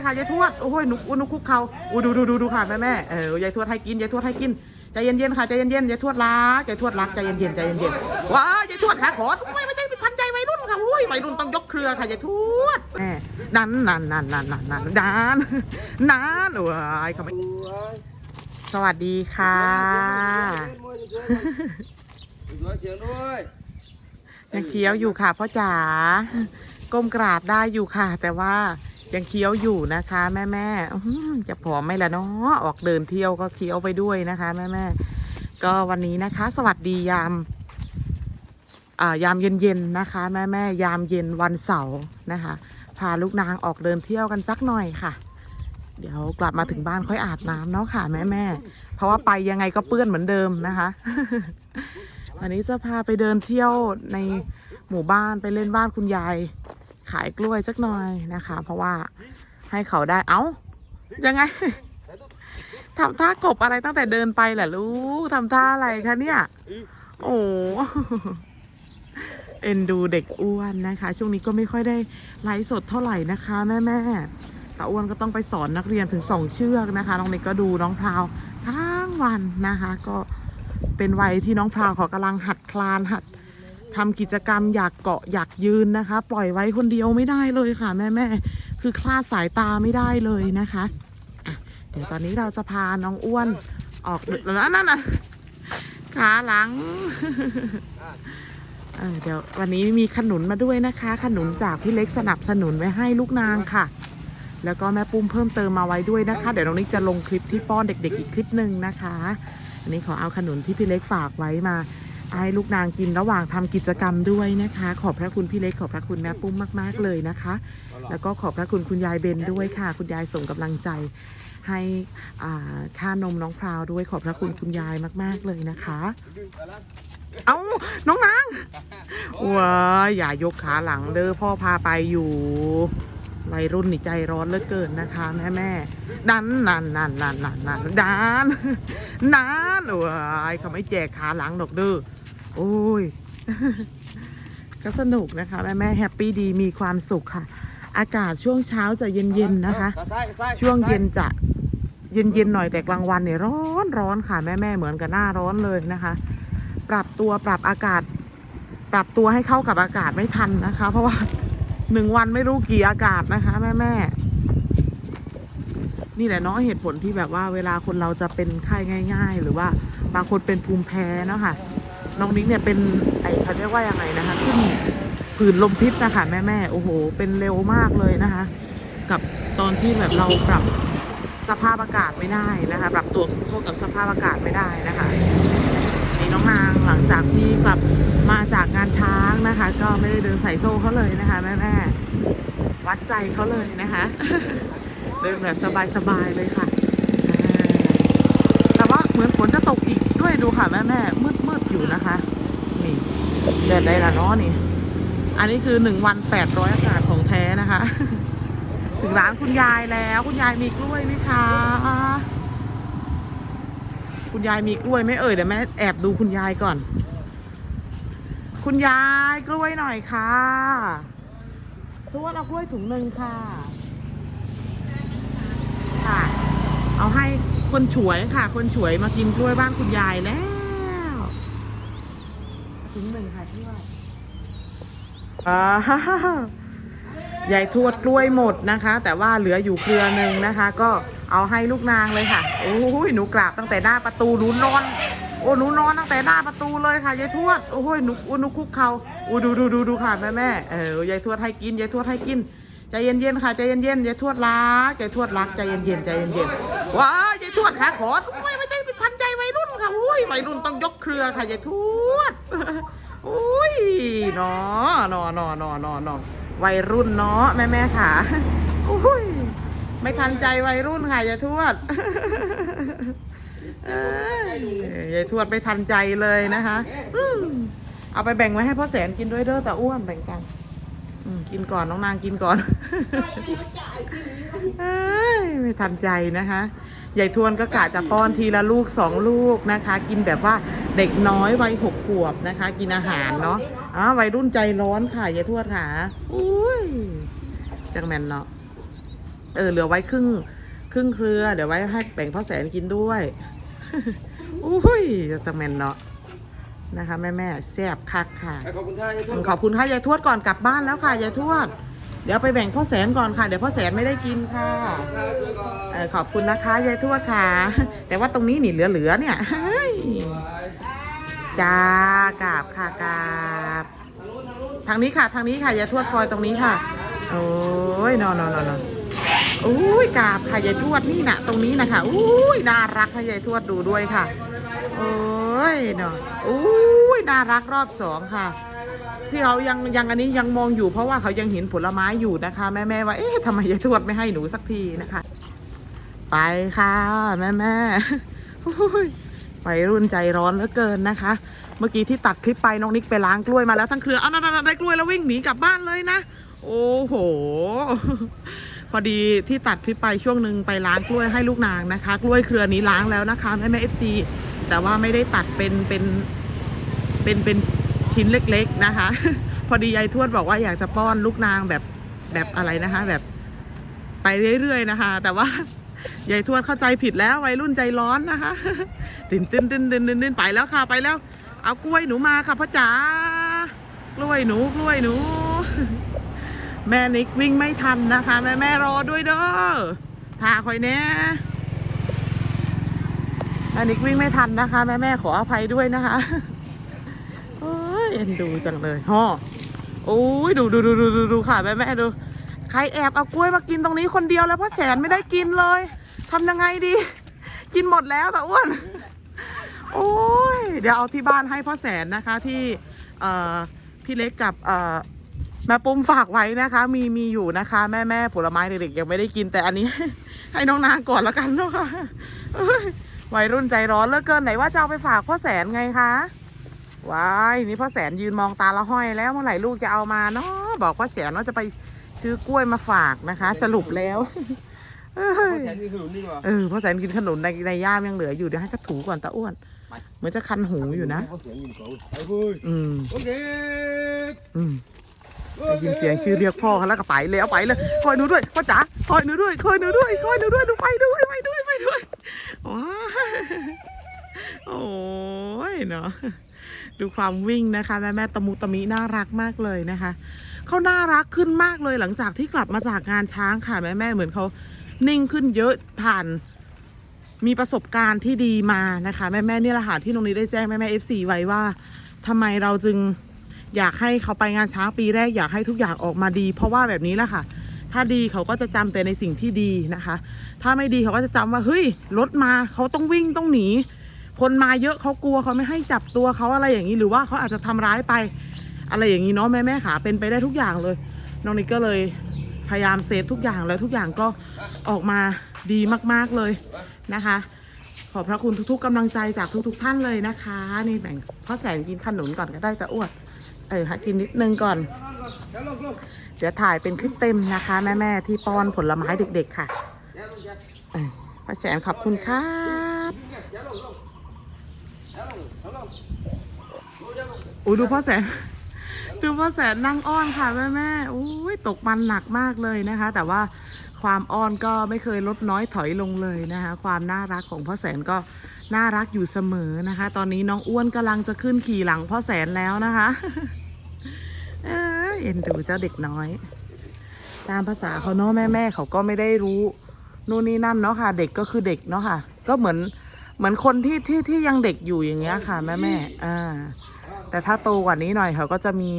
เลยค่ะยายทวดโอ้ยหนุกอุนุคุกเขาอู้ดูดูดูดูค่ะแม่แม่เออยายทวดให้กินยายทวดให้กินใจเย็นๆค่ะใจเย็นๆยายทวดรักยายทวดรักใจเย็นๆใจเย็นๆว้ายายทวดขาขอไม่ไม่ใช่ทันใจวัยรุ่นค่ะอุ้ยวัยรุ่นต้องยกเครือค่ะยายทวดแม่นั่นนั่นนั่นนั่นนั่นนั่นนั่นนั่นโอ้ยเขาไม่สวัสดีค่ะยังเคี้ยวอยู่ค่ะพ่อจ๋าก้มกราบได้อยู่ค่ะ แต่ว่า ยังเคี้ยวอยู่นะคะ แม่แม่จะผอมไหมล่ะเนาะออกเดินเที่ยวก็เคี้ยวไปด้วยนะคะ แม่แม่ก็วันนี้นะคะ สวัสดียามอ่ายามเย็นๆนะคะ แม่แม่ยามเย็นวันเสาร์นะคะ พาลูกนางออกเดินเที่ยวกันสักหน่อยค่ะ เดี๋ยวกลับมาถึงบ้านค่อยอาบน้ำเนาะค่ะ แม่แม่เพราะว่าไปยังไงก็เปื้อนเหมือนเดิมนะคะ วันนี้จะพาไปเดินเที่ยวในหมู่บ้านไปเล่นบ้านคุณยาย ขายกล้วยสักหน่อยนะคะ เพราะว่าให้เขาได้เอ้ายังไง ทำท่ากบอะไรตั้งแต่เดินไปแหละลูกทำท่าอะไรคะเนี่ย โอ้เอ็นดูเด็กอ้วนนะคะ ช่วงนี้ก็ไม่ค่อยได้ไลฟ์สดเท่าไหร่นะคะแม่แม่ๆตาอ้วนก็ต้องไปสอนนักเรียนถึงสองเชือกนะคะน้องเน็กก็ดูน้องพราวทั้งวันนะคะ ก็เป็นวัยที่น้องพราวเขากำลังหัดคลานหัด ทำกิจกรรมอยากเกาะอยากยืนนะคะ ปล่อยไว้คนเดียวไม่ได้เลยค่ะ แม่แม่คือคลาดสายตาไม่ได้เลยนะคะะเดี๋ยวตอนนี้เราจะพาน้องอ้วนออกเดินแล้วนั่นน่ะขาหลังเเดี๋ยววันนี้มีขนุนมาด้วยนะคะ ขนุนจากพี่เล็กสนับสนุนไว้ให้ลูกนางค่ะ แล้วก็แม่ปุ้มเพิ่มเติมมาไว้ด้วยนะคะ เดี๋ยวน้องนิกจะลงคลิปที่ป้อนเด็ก ๆ อีกคลิปหนึ่งนะคะ อันนี้ขอเอาขนุนที่พี่เล็กฝากไว้มา ให้ลูกนางกินระหว่างทำกิจกรรมด้วยนะคะ ขอบพระคุณพี่เล็กขอบพระคุณแม่ปุ้มมากๆเลยนะคะ แล้วก็ขอบพระคุณคุณยายเบนด้วยค่ะ คุณยายส่งกำลังใจ ให้อ่าค่านมน้องพราวด้วยขอบพระคุณคุณยายมาก ๆเลยนะคะ เอาน้องนางว้าอย่ายกขาหลังเด้อพ่อพาไปอยู่วัยรุ่นนี่ใจร้อนเหลือเกินนะคะ แม่แม่ดันนั่นนั่นนั่นนั่นนั่นดันนันว้ายเขาไม่แจกขาหลังดอกเด้อ โอ้ย ก็สนุกนะคะ แม่แม่แฮปปี้ดีมีความสุขค่ะ อากาศช่วงเช้าจะเย็นๆนะคะ ช่วงเย็นจะเย็นๆหน่อยแต่กลางวันเนี่ยร้อนร้อนค่ะ แม่แม่ๆเหมือนกับหน้าร้อนเลยนะคะ ปรับตัวปรับอากาศ ปรับตัวให้เข้ากับอากาศไม่ทันนะคะ เพราะว่าหนึ่งวันไม่รู้กี่อากาศนะคะ แม่แม่ๆนี่แหละเนาะเหตุผลที่แบบว่าเวลาคนเราจะเป็นไข้ง่าย ๆ หรือว่าบางคนเป็นภูมิแพ้เนาะค่ะ น้องนิกเนี่ยเป็นไอเขาเรียกว่ายังไงนะคะ ขึ้นผื่นลมพิษนะคะแม่แม่โอ้โห เป็นเร็วมากเลยนะคะ กับตอนที่แบบเราปรับสภาพอากาศไม่ได้นะคะ ปรับตัวเข้ากับสภาพอากาศไม่ได้นะคะนี่น้องนางหลังจากที่กลับมาจากงานช้างนะคะ ก็ไม่ได้เดินใส่โซ่เขาเลยนะคะ แม่แม่วัดใจเขาเลยนะคะ เดินแบบสบายๆเลยค่ะ แต่ว่าเหมือนฝนจะตกอีกด้วยดูค่ะแม่แม่มืดมืดๆ อยู่นะคะ นี่เดินได้ละเนาะนี่ อันนี้คือหนึ่งวันแปดร้อยอากาศของแท้นะคะ ถึงร้านคุณยายแล้ว คุณยายมีกล้วยไหมคะ คุณยายมีกล้วยไหมเอ่ยเดี๋ยวแม่แอบดูคุณยายก่อน คุณยายกล้วยหน่อยค่ะทวดเอากล้วยถุงหนึ่งค่ะ ค่ะ เอาให้คนฉวยค่ะ คนฉวยมากินกล้วยบ้านคุณยายแล้ว ถุงหนึ่งค่ะทวดอ่าฮ่าฮ่าฮ่ายายทวดกล้วยหมดนะคะ แต่ว่าเหลืออยู่เครือหนึ่งนะคะ ก็เอาให้ลูกนางเลยค่ะโอ้ยหนูกราบตั้งแต่หน้าประตูหนูนอนโอ้หนูนอนตั้งแต่หน้าประตูเลยค่ะยายทวดโอ้ยหนูอุหนูคุกเขาโอ้ดูดูดูดูค่ะแม่แม่เออยายทวดให้กินยายทวดให้กินใจเย็นๆค่ะใจเย็นๆยายทวดรักยายทวดรักใจเย็นๆใจเย็นๆว้ายยายทวดขาขอ อุ้ยวัยรุ่นต้องยกเครือค่ะยายทวดอุ้ยเนาะเนาะเนาะเนาะเนาะเนาะวัยรุ่นเนาะแม่แม่ค่ะอุ้ยไม่ทันใจวัยรุ่นค่ะยายทวดเอ้ยยายทวดไม่ทันใจเลยนะคะเอาไปแบ่งไว้ให้พ่อแสนกินด้วยเด้อแต่อ้วนแบ่งกันกินก่อนน้องนางกินก่อนไม่ทันใจนะคะ ยายทวนก็กะจะป้อนทีละลูกสองลูกนะคะ กินแบบว่าเด็กน้อยวัยหกขวบนะคะ กินอาหารเนาะอ๋อวัยรุ่นใจร้อนค่ะยายทวดค่ะอุ้ยจังแมนเนาะเออเหลือไว้ครึ่งครึ่งเครือ เดี๋ยวไว้ให้แบ่งพ่อแสนกินด้วยอุ้ยจะแมนเนาะนะคะแม่แม่ๆแซ่บคักค่ะขอบคุณท่านยายทวดขอบคุณค่ะยายทวดก่อนกลับบ้านแล้วค่ะยายทวด เดี๋ยวไปแบ่งพ่อแสนก่อนค่ะ เดี๋ยวพ่อแสนไม่ได้กินค่ะเออขอบคุณนะคะยายทวดค่ะ แต่ว่าตรงนี้นี่เหลือๆเนี่ยเฮ้ยจ้ากราบค่ะกราบทางนี้ค่ะ ทางนี้ค่ะยายทวดคอยตรงนี้ค่ะ โอ้ยนอนนอนนอนอุ้ยกราบค่ะยายทวดนี่นะตรงนี้นะคะอุ้ยน่ารักค่ะยายทวดดูด้วยค่ะ โอ้ยเนาะอุ้ยน่ารักรอบสองค่ะ ที่เขายังยังอันนี้ยังมองอยู่ เพราะว่าเขายังเห็นผลไม้อยู่นะคะแม่แม่ว่าเอ๊ะทำไมยายทวดไม่ให้หนูสักทีนะคะ ไปค่ะแม่แม่ไปรุ่นใจร้อนเหลือเกินนะคะ เมื่อกี้ที่ตัดคลิปไปน้องนิกไปล้างกล้วยมาแล้วทั้งเครือเอานั่นได้กล้วยแล้ววิ่งหนีกลับบ้านเลยนะโอ้โห พอดีที่ตัดคลิปไปช่วงหนึ่งไปล้างกล้วยให้ลูกนางนะคะ กล้วยเครือนี้ล้างแล้วนะคะแม่แม่เอฟซีแต่ว่าไม่ได้ตัดเป็นเป็นเป็นเป็น ชิ้นเล็กๆนะคะ พอดียายทวดบอกว่าอยากจะป้อนลูกนางแบบแบบอะไรนะคะ แบบไปเรื่อยๆนะคะ แต่ว่ายายทวดเข้าใจผิดแล้ววัยรุ่นใจร้อนนะคะตื่นตื่นตื่นตื่นตื่นไปแล้วค่ะไปแล้ว เอากล้วยหนูมาค่ะพ่อจ๋ากล้วยหนูกล้วยหนู แม่นิกวิ่งไม่ทันนะคะ แม่แม่รอด้วยเด้อทาคอยแน่แม่นิกวิ่งไม่ทันนะคะ แม่แม่ขออภัยด้วยนะคะ เอ็นดูจังเลยฮ่อโอ้ยดูดูดูดูดูดูค่ะแม่แม่ดู ใครแอบเอากล้วยมากินตรงนี้คนเดียวแล้วพ่อแสนไม่ได้กินเลยทำยังไงดี กินหมดแล้วแต่อ้วน โอ้ยเดี๋ยวเอาที่บ้านให้พ่อแสนนะคะที่เอ่อพี่เล็กกับเอ่อแม่ปุ้มฝากไว้นะคะ มีมีอยู่นะคะ แม่แม่ผลไม้เด็กๆยังไม่ได้กินแต่อันนี้ ให้น้องนางก่อนแล้วกันเนาะค่ะวัยรุ่นใจร้อนเหลือเกินไหนว่าจะเอาไปฝากพ่อแสนไงคะ ว้ายนี่พ่อแสนยืนมองตาละห้อยแล้วเมื่อไหร่ลูกจะเอามาเนาะบอกพ่อแสนว่าจะไปซื้อกล้วยมาฝากนะคะ สรุปแล้วเอ้ยแทนที่ขนุนดีกว่าเออพ่อแสนกินขนมในในย่ามยังเหลืออยู่เดี๋ยวให้กระถูก่อนตาอ้วน เหมือนจะคันหูอยู่นะเสียงยินเขาไปเฮ้ยอืมโอเคอืมได้ยินเสียงชื่อเรียกพ่อเขาแล้วก็ไปเลยเอาไปเลยคอยหนูด้วยพ่อจ๋าคอยหนูด้วยคอยหนูด้วยคอยหนูด้วยหนูไปด้วยไปด้วยไปด้วยว้ายโอ้ยเนาะ ดูความวิ่งนะคะแม่แม่ตะมุตะมิน่ารักมากเลยนะคะเขาน่ารักขึ้นมากเลยหลังจากที่กลับมาจากงานช้างค่ะแม่แม่เหมือนเขานิ่งขึ้นเยอะผ่านมีประสบการณ์ที่ดีมานะคะ แม่แม่เนี่ยแหละค่ะที่ตรงนี้ได้แจ้งแม่แม่เอฟซีไว้ว่าทำไมเราจึงอยากให้เขาไปงานช้างปีแรกอยากให้ทุกอย่างออกมาดี เพราะว่าแบบนี้แหละค่ะ ถ้าดีเขาก็จะจำแต่ในสิ่งที่ดีนะคะ ถ้าไม่ดีเขาก็จะจำว่าเฮ้ยรถมาเขาต้องวิ่งต้องหนี คนมาเยอะเขากลัวเขาไม่ให้จับตัวเขาอะไรอย่างนี้ หรือว่าเขาอาจจะทำร้ายไป อะไรอย่างนี้เนาะแม่แม่ขาเป็นไปได้ทุกอย่างเลย น้องนิกก็เลยพยายามเซฟทุกอย่างแล้วทุกอย่างก็ออกมาดีมากๆเลยนะคะ ขอบพระคุณทุกๆกำลังใจจากทุก ๆ ท่านเลยนะคะนี่แบ่งพ่อแสนกินขนุนก่อนก็ได้แต่อ้วนเออให้กินนิดนึงก่อน เดี๋ยวถ่ายเป็นคลิปเต็มนะคะ แม่ๆที่ป้อนผลไม้เด็ก ๆ ค่ะพ่อแสนขอบคุณครับ อุ้ยดูพ่อแสน ดูพ่อแสนนั่งอ้อนค่ะแม่แม่อุ้ยตกมันหนักมากเลยนะคะ แต่ว่าความอ้อนก็ไม่เคยลดน้อยถอยลงเลยนะคะ ความน่ารักของพ่อแสนก็น่ารักอยู่เสมอนะคะ ตอนนี้น้องอ้วนกำลังจะขึ้นขี่หลังพ่อแสนแล้วนะคะเอ็นดูเจ้าเด็กน้อย ตามภาษาเขาเนาะแม่แม่เขาก็ไม่ได้รู้ นู่นนี่นั่นเนาะค่ะ เด็กก็คือเด็กเนาะค่ะ ก็เหมือน เหมือนคนที่ที่ที่ยังเด็กอยู่อย่างเงี้ยค่ะ แม่แม่ๆอ่า แต่ถ้าโตกว่านี้หน่อยเขาก็จะมี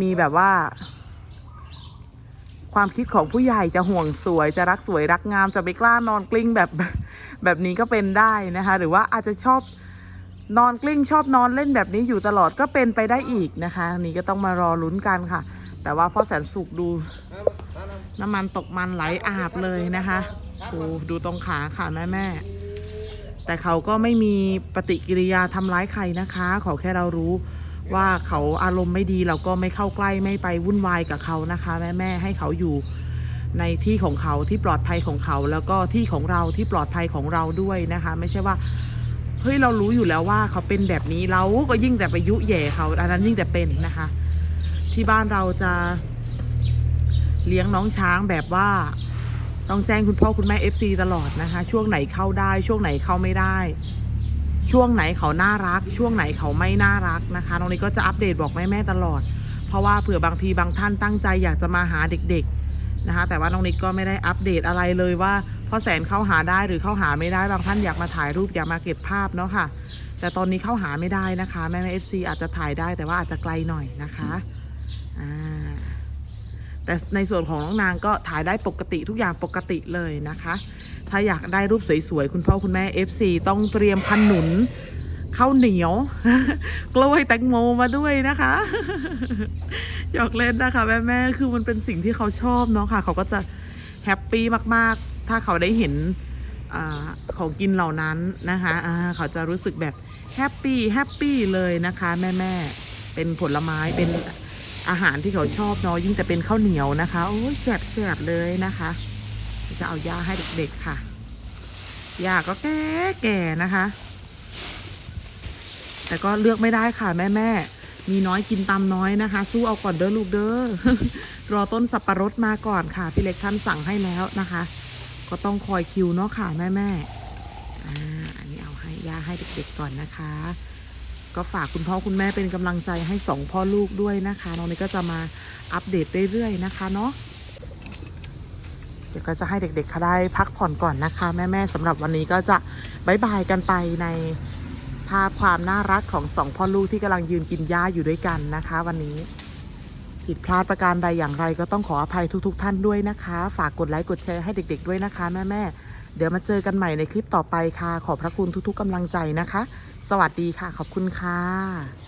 มีแบบว่า ความคิดของผู้ใหญ่จะห่วงสวยจะรักสวยรักงามจะไม่กล้านอนกลิ้งแบบแบบนี้ก็เป็นได้นะคะ หรือว่าอาจจะชอบนอนกลิ้งชอบนอนเล่นแบบนี้อยู่ตลอดก็เป็นไปได้อีกนะคะอันนี้ก็ต้องมารอลุ้นกันค่ะ แต่ว่าพ่อแสนสุกดู น้ำมันตกมันไหลอาบเลยนะคะโอ้ดูตรงขาค่ะแม่แม่ๆ แต่เขาก็ไม่มีปฏิกิริยาทำร้ายใครนะคะ ขอแค่เรารู้ว่าเขาอารมณ์ไม่ดีเราก็ไม่เข้าใกล้ไม่ไปวุ่นวายกับเขานะคะแม่แม่ให้เขาอยู่ในที่ของเขาที่ปลอดภัยของเขา แล้วก็ที่ของเราที่ปลอดภัยของเราด้วยนะคะ ไม่ใช่ว่าเฮ้ยเรารู้อยู่แล้วว่าเขาเป็นแบบนี้เราก็ยิ่งแต่ไปยุแย่เขาอันนั้นยิ่งแต่เป็นนะคะ ที่บ้านเราจะเลี้ยงน้องช้างแบบว่า ต้องแจ้งคุณพ่อคุณแม่ FC ตลอดนะคะ ช่วงไหนเข้าได้ช่วงไหนเข้าไม่ได้ ช่วงไหนเขาน่ารัก ช่วงไหนเขาไม่น่ารักนะคะน้องนี้ก็จะอัปเดตบอกแม่แม่ตลอด เพราะว่าเผื่อบางทีบางท่านตั้งใจอยากจะมาหาเด็กๆนะคะแต่ว่าน้องนิกก็ไม่ได้อัปเดตอะไรเลยว่าพ่อแสนเข้าหาได้หรือเข้าหาไม่ได้บางท่านอยากมาถ่ายรูปอยากมาเก็บภาพเนาะค่ะ แต่ตอนนี้เข้าหาไม่ได้นะคะ แม่แม่เอฟซีอาจจะถ่ายได้แต่ว่าอาจจะไกลหน่อยนะคะอ่า แต่ในส่วนของน้องนางก็ถ่ายได้ปกติทุกอย่างปกติเลยนะคะ ถ้าอยากได้รูปสวยๆ คุณพ่อคุณแม่ FC ต้องเตรียมขนุนข้าวเหนียวกล้วยแตงโมมาด้วยนะคะหยอกเล่นนะคะแม่แม่คือมันเป็นสิ่งที่เขาชอบเนาะค่ะ เขาก็จะแฮปปี้มากๆ ถ้าเขาได้เห็นอของกินเหล่านั้นนะคะเขาจะรู้สึกแบบแฮปปี้แฮปปี้เลยนะคะ แม่แม่เป็นผลไม้เป็น อาหารที่เขาชอบเนาะยิ่งจะเป็นข้าวเหนียวนะคะโอ้ยแสบๆเลยนะคะ จะเอาย่าให้เด็กๆค่ะย่าก็แก่แก่นะคะ แต่ก็เลือกไม่ได้ค่ะแม่แม่มีน้อยกินตามน้อยนะคะ สู้เอาก่อนเด้อลูกเด้อรอต้นสับปะรดมาก่อนค่ะ พี่เล็กท่านสั่งให้แล้วนะคะ ก็ต้องคอยคิวเนาะค่ะแม่แม่อ่าอันนี้เอาให้ย่าให้เด็กๆก่อนนะคะ ก็ฝากคุณพ่อคุณแม่เป็นกำลังใจให้สองพ่อลูกด้วยนะคะ น้องนี่ก็จะมาอัปเดตเรื่อยๆนะคะเนาะเดี๋ยวก็จะให้เด็กๆเขาได้พักผ่อนก่อนนะคะ แม่ๆสำหรับวันนี้ก็จะบายบายกันไปในภาพความน่ารักของสองพ่อลูกที่กำลังยืนกินหญ้าอยู่ด้วยกันนะคะ วันนี้ผิดพลาดประการใดอย่างไรก็ต้องขออภัยทุก ๆ ท่านด้วยนะคะ ฝากกดไลค์กดแชร์ให้เด็ก ๆ ด้วยนะคะ แม่ๆเดี๋ยวมาเจอกันใหม่ในคลิปต่อไปค่ะ ขอบพระคุณทุก ๆกำลังใจนะคะ สวัสดีค่ะ ขอบคุณค่ะ